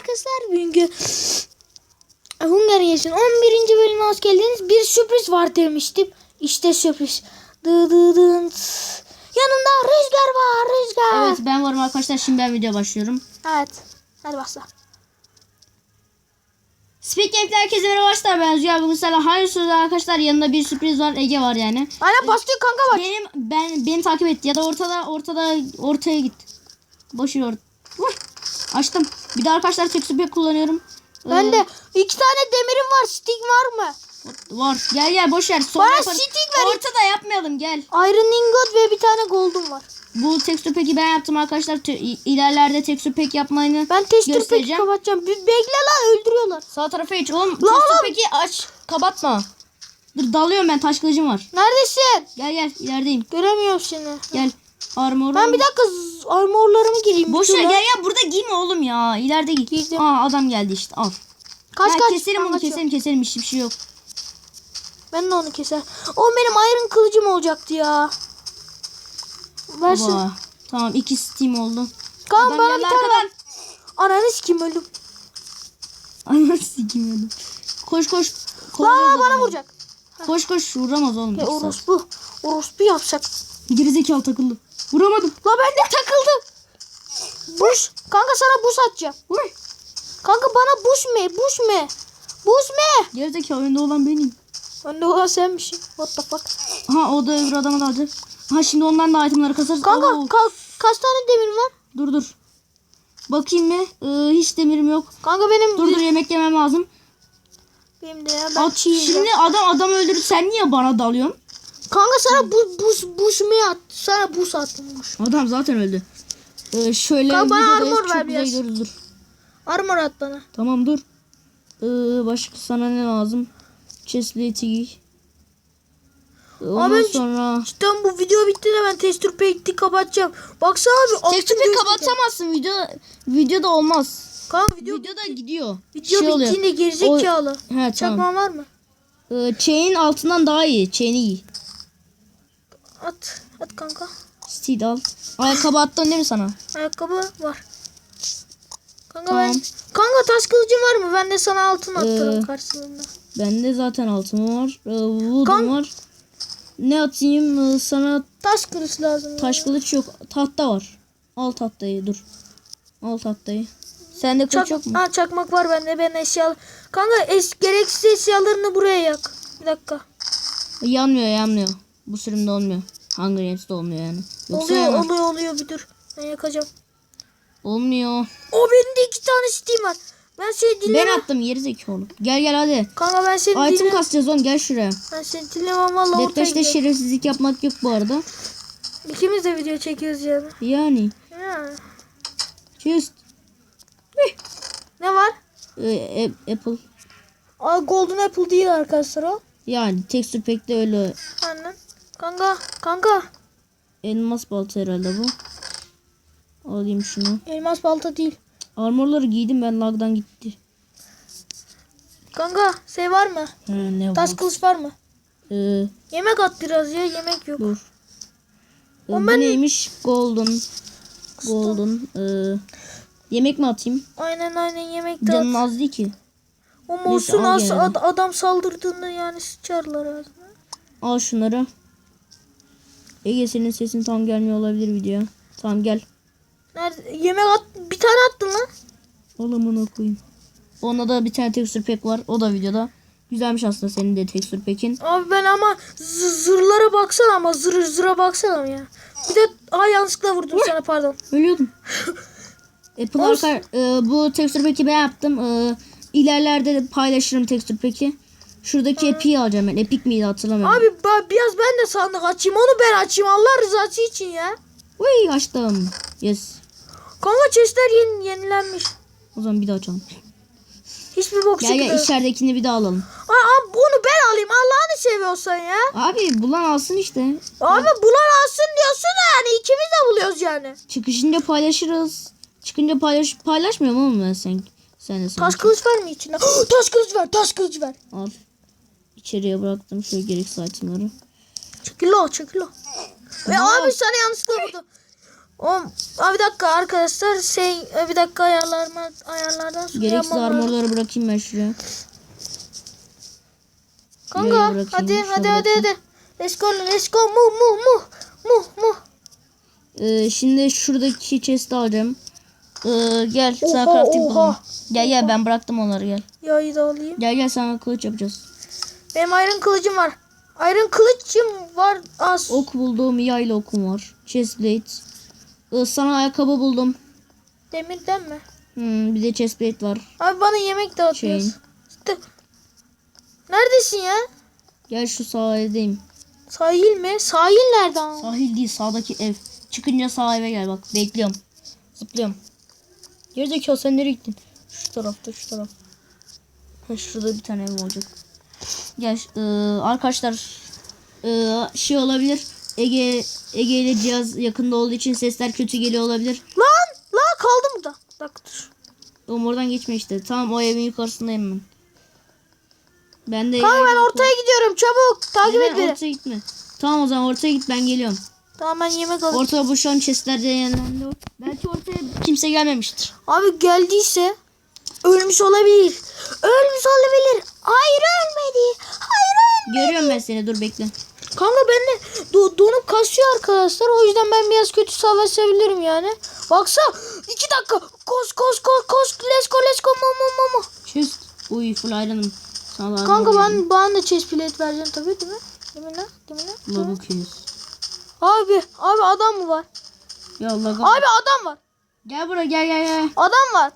arkadaşlar. Bugünkü Hunger Games'in 11. bölümüne hoş geldiniz. Bir sürpriz var demiştim. İşte sürpriz. Dı dı dın. Yanımda Rüzgar var. Rüzgar. Evet ben varım arkadaşlar şimdi ben video başlıyorum. Evet. Hadi başla. Speak Game'de herkese merhaba arkadaşlar ben Züya bugün sizlerle hayır sözü arkadaşlar yanında bir sürpriz var Ege var yani. Aynen başlıyor kanka bak. Benim ben beni takip et ya da ortada ortada ortaya git. Boş orta. Vur. Açtım. Bir de arkadaşlar tekstür pack kullanıyorum. Ben Ee, de iki tane demirim var. Stick var mı? var. Gel gel boş ver. Sonra Bana yaparız. stick ver. Ortada yapmayalım gel. Iron ingot ve bir tane gold'um var. Bu tekstür pack'i ben yaptım arkadaşlar. Te- ilerlerde tekstür pack yapmayını Ben tester peki göstereceğim. kapatacağım. Bir bekle lan öldürüyorlar. Sağ tarafa geç. Oğlum tekstür pack'i aç. Kapatma. Dur dalıyorum ben taş kılıcım var. Neredesin? Gel gel ilerideyim. Göremiyorum seni. Gel. Armor. Ben bir dakika armorlarımı gireyim. Boş ver lan. gel ya burada giyme oğlum ya. İleride giy. Giydim. Aa adam geldi işte al. Kaç Ya kaç. keselim Ben bunu kaçıyorum. keselim keselim hiçbir şey yok. Ben de onu keser. O benim iron kılıcım olacaktı ya. Versin. Baba. Tamam iki steam oldu. Kaan Adam bana bir tane. arkadan. Ananı sikim öldüm. Ananı sikeyim öldüm. Koş koş. Kovalıyoruz bana vuracak. Koş koş vuramaz oğlum. Ya orospu. Orospu yapacak. Gerizekalı takıldı. Vuramadım. La ben de takıldım. Buş. Kanka sana buz atacağım. Vur. Kanka bana buz me? Buz me? Buz me? Gerizekalı önde olan benim. Önde olan senmişsin. What the fuck? Ha o da öbür adama dalacak. Ha şimdi ondan da itemları kasarız. Kanka Oo, ka- kaç tane demir var? dur dur. Bakayım mı? Ee, hiç demirim yok. Kanka benim Dur dur yemek yemem lazım. benim de ya ben At, şimdi adam adam öldürür. Sen niye bana dalıyorsun? Kanka sana bu buz buz me at. Sana buz buz. Adam zaten öldü. Ee, şöyle Kanka bana armor ver biraz. dur. Armor at bana. Tamam dur. Ee, başka sana ne lazım? Chestplate'i giy. Ee, Ondan Abi, sonra... Cidden bu video bitti de ben texture pack'i kapatacağım. Baksana abi. Tekstürü gözüküyor. kapatamazsın. Video videoda olmaz. Kanka video, Videoda gidiyor. video Şey bittiğinde gerizekalı. He tamam. Var mı? Ee, chain altından daha iyi. Chain'i giy. At. At kanka. Steed al. Ayakkabı attın değil mi sana? Ayakkabı var. Kanka Tamam. ben Kanka taş kılıcın var mı? Ben de sana altın attırım Ee, karşılığında. Bende zaten altın var. Ee, wood'um Kan- var. Ne atayım? Ee, sana Taş kılıç lazım. taş ya. kılıç yok. Tahta var. Al tahtayı dur. Al tahtayı. Sende kılıç Çak, yok mu? ha, çakmak var bende. Ben eşya... Kanka es, gereksiz eşyalarını buraya yak. Bir dakika. Yanmıyor yanmıyor. Bu sürümde olmuyor. Hunger Games'de olmuyor yani. Yoksa oluyor yanar. oluyor oluyor bir dur. Ben yakacağım. Olmuyor. O benim de iki tane Steam var. Ben seni dinlemem. Ben attım geri zekalı. Gel gel hadi. Kanka ben seni Item dinlemem. kasacağız oğlum gel şuraya. Ben seni dinlemem valla ortaya gidiyorum. şerefsizlik yapmak yok bu arada. İkimiz de video çekiyoruz yani. Yani. Ya. Just. Ne var? Ee, A- Apple. Aa, Golden Apple değil arkadaşlar o. Yani texture pack'te öyle Aynen. Kanka, kanka. elmas balta herhalde bu. Alayım şunu. Elmas balta değil. Armorları giydim ben lagdan gitti. Kanka, şey var mı? Ha, ne Taş var? kılıç var mı? Ee, Yemek at biraz ya, yemek yok. dur. Ee, bu ben- neymiş? Golden. Golden. Ee, yemek mi atayım? Aynen aynen yemek de Canın at. az değil ki. O olsun az ad- adam saldırdığında yani sıçarlar ağzına. Al şunları. Ege senin sesin tam gelmiyor olabilir video. Tamam gel. Nerede? Yemek at. Bir tane attın lan. Al amına koyayım. Onda da bir tane texture pack var. O da videoda. Güzelmiş aslında senin de texture pack'in. Abi ben ama z- zırhlara baksana ama zır zıra baksana ya. Bir de ay yanlışlıkla vurdum sana pardon. Ölüyordum. Olsun. arka, e, bu texture pack'i ben yaptım. E, ilerlerde de paylaşırım texture pack'i. Şuradaki Epic'i alacağım ben. Epic miydi hatırlamıyorum. Abi ba- biraz ben de sandık açayım onu ben açayım Allah rızası için ya. Uy açtım. Yes. Kanka chestler yeni, yenilenmiş. O zaman bir daha açalım. Hiçbir bok Gel gel çıkmıyor. içeridekini bir daha alalım. Aa, abi bunu ben alayım Allah'ını seviyorsan ya. Abi bulan alsın işte. Abi bulan alsın diyorsun da yani ikimiz de buluyoruz yani. Çıkışınca paylaşırız. Çıkınca paylaş paylaşmıyorum oğlum ben sen. Sen de Taş sanki. kılıç var mı içinde? taş kılıç ver taş kılıç ver. Al. İçeriye bıraktım şöyle gereksiz itemları. Çekil o çekil o. Ve abi sana yanlışlıkla vurdu. O, Aa, bir dakika arkadaşlar şey e, bir dakika ayarlarma ayarlardan sonra Gereksiz armorları bırakayım ben şuraya. Kanka hadi hadi hadi bırakayım. hadi. Let's go let's go mu mu mu mu mu. Ee, şimdi şuradaki chest'i alacağım. Ee, gel sana crafting oha. Gel gel ben bıraktım onları gel. Yayı da alayım. Gel gel sana kılıç yapacağız. Benim iron kılıcım var. Iron kılıcım var az. Ok buldum, yayla okum var. Chestplate. Ee, sana ayakkabı buldum. Demirden mi? Hmm, bir de chestplate var. Abi bana yemek dağıtıyorsun. İşte- Neredesin ya? Gel şu sahildeyim. Sahil mi? Sahil nerede? Sahil değil sağdaki ev. Çıkınca sağ eve gel bak. Bekliyorum. Zıplıyorum. Gerizekalı sen nereye gittin? Şu tarafta şu taraf. Ha, şurada bir tane ev olacak. Gel e, arkadaşlar e, şey olabilir. Ege Ege ile cihaz yakında olduğu için sesler kötü geliyor olabilir. Lan! Lan kaldım. Bir dakika dur. Oğlum oradan geçme işte. Tamam o evin yukarısındayım ben. Ben de Kanka ben ortaya gidiyorum çabuk. Takip et Neden beni. ortaya gitme. Tamam o zaman ortaya git ben geliyorum. Tamam ben yemek alayım. Ortada bu şu an chestlerde yenilendi. Belki ortaya kimse gelmemiştir. Abi geldiyse ölmüş olabilir. Ölmüş olabilir. Hayır ölmedi. Hayır ölmedi. Görüyorum ben seni dur bekle. Kanka benimle do- donup kasıyor arkadaşlar. O yüzden ben biraz kötü savaşabilirim yani. Baksa iki dakika. Koş koş koş koş. Let's go let's go. Mu mu mu mu. Chest. Uy full. Sana da Kanka ben bana da chest plate vereceksin tabii değil mi? Değil mi lan? Değil mi lan? yüz. Abi abi adam mı var? Ya Allah Abi adam var. Gel buraya gel gel gel. Adam var.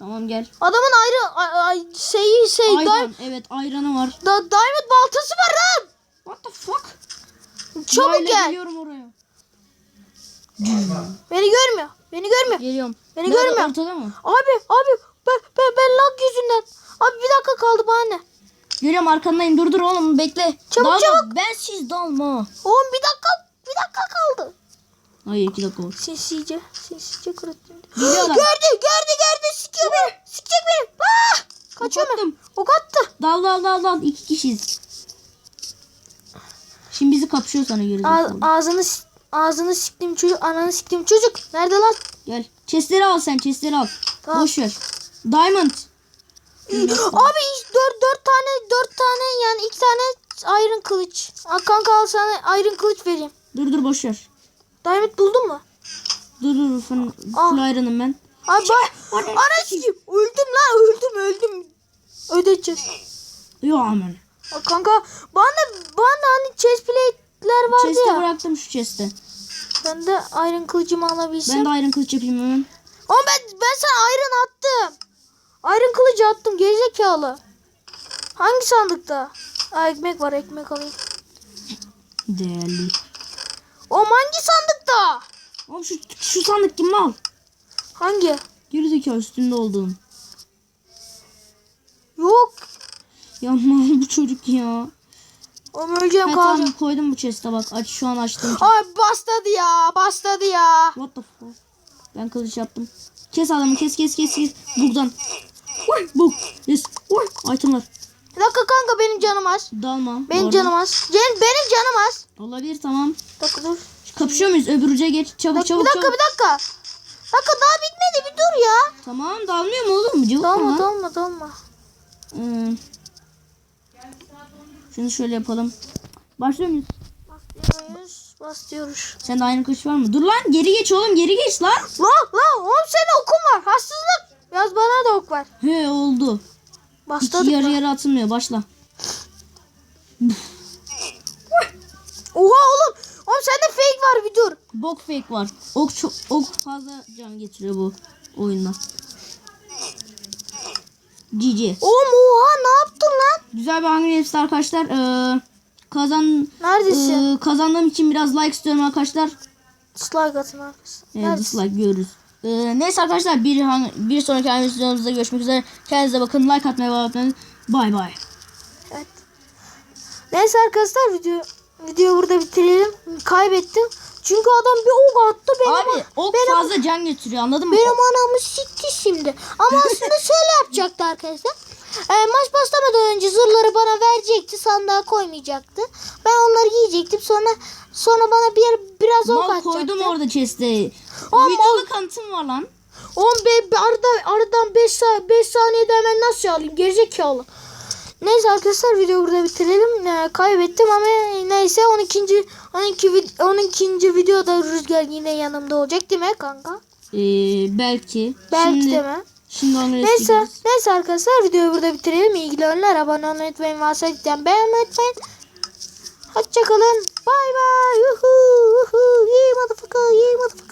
Tamam gel. Adamın ayrı ay, ay, şeyi şey Ayran. Evet ayranı var. da, diamond baltası var lan. What the fuck? Çabuk Yayla gel. Geliyorum oraya. Beni görmüyor. Beni görmüyor. Geliyorum. Beni Nerede, görmüyor. Ortada mı? Abi abi ben, ben, ben lag yüzünden. Abi bir dakika kaldı bana ne? Geliyorum arkandayım. Dur dur oğlum bekle. Çabuk, dalma. çabuk. Ben siz dalma. Oğlum bir dakika bir dakika kaldı. Hayır iki dakika var. Sinsice sinsice kırıttım. Geliyorlar. Gördü gördü gördü sikiyor beni. Sikecek beni. Ah! Kaçıyorum ben. Kapattım. Ok attı. Dal dal dal dal. İki kişiyiz. Şimdi bizi kapışıyor sana göre. Ağ- ağzını s- ağzını siktim çocuk. Ananı siktim çocuk. Nerede lan? Gel. Chestleri al sen. Chestleri al. Tamam. Boş ver. Diamond. Abi dört, dört tane dört tane yani iki tane iron kılıç. Aa, kanka al sana iron kılıç vereyim. Dur dur boş ver. Diamond buldun mu? Dur dur. Full iron'ım ben. Abi bak. Ana sikeyim. Öldüm lan öldüm öldüm. Ödeyeceğiz. Yo aman. Kanka bana bana hani chest plate'ler vardı Chest'e ya. bıraktım şu chest'e. Ben de iron kılıcımı alabilsem. Ben de iron kılıç yapayım hemen. Ama ben, ben sana iron attım. Iron kılıcı attım gerizekalı. Hangi sandıkta? Aa, ekmek var ekmek alayım. Değerli. Oğlum hangi sandıkta? Oğlum şu, şu sandık kim mal? Hangi? Gerizekalı üstünde olduğum. Yok. Ya bu çocuk ya. Oğlum öleceğim kalacağım. tamam koydum bu chest'e bak. Aç şu an açtım. Ay basladı ya basladı ya. What the fuck? Ben kılıç yaptım. Kes adamı kes kes kes kes. Bug'dan. Uy bug. Yes. Uy item var. Bir dakika kanka benim canım az. Dalma. Benim canım az. Can, benim canım az. Olabilir tamam. Dakika dur. Kapışıyor muyuz? Öbür uca geç. Çabuk çabuk bir dakika. çabuk. Bir dakika. Dakika daha bitmedi bir dur ya. Tamam dalmıyor mu oğlum? Cıvık Dalma dalma dalma. Hmm. Şunu şöyle yapalım. Başlıyor muyuz? Bastırıyoruz. Bastırıyoruz. Sende aynı kılıç var mı? Dur lan geri geç oğlum geri geç lan. Lan lan oğlum senin okun var. Haksızlık. Yaz bana da ok var. He oldu. İki Bastırdık yarı mı? yarı atılmıyor. Başla. Oha oğlum. Oğlum sende fake var bir dur. Bok fake var. Ok çok ok fazla can getiriyor bu oyunda. GG. Oğlum oha ne yaptın lan? Güzel bir Hunger Games'ti arkadaşlar. Ee, kazan Neredesin? ee, kazandığım için biraz like istiyorum arkadaşlar. Dislike atın arkadaşlar. Evet, Neredesin? dislike görürüz. Ee, neyse arkadaşlar bir bir sonraki Games videomuzda görüşmek üzere. Kendinize bakın. Like atmayı unutmayın. Bay bay. Evet. Neyse arkadaşlar video video burada bitirelim. Kaybettim. Çünkü adam bir ok attı benim. Abi ok benim, fazla can götürüyor anladın mı? benim anamı sikti şimdi. Ama aslında şöyle yapacaktı arkadaşlar. E, maç başlamadan önce zırhları bana verecekti. Sandığa koymayacaktı. Ben onları giyecektim. Sonra sonra bana bir biraz ok atacaktı. koydum orada chest'e. Videolu kanıtım var lan. 10 be, arada, aradan 5 sa 5 saniyede hemen nasıl alayım? Gerizekalı. Neyse arkadaşlar videoyu burada bitirelim. Ee, kaybettim ama neyse 12. 12. vid- 12. videoda Rüzgar yine yanımda olacak değil mi kanka? Ee, belki. Belki şimdi, de mi? Şimdi onu Neyse, neyse arkadaşlar videoyu burada bitirelim. İlgili olanlar abone olmayı unutmayın. Varsa lütfen beğenmeyi unutmayın. Hoşçakalın. Bay bay. Yuhu, yuhu. Yee motherfucker. Yee motherfucker.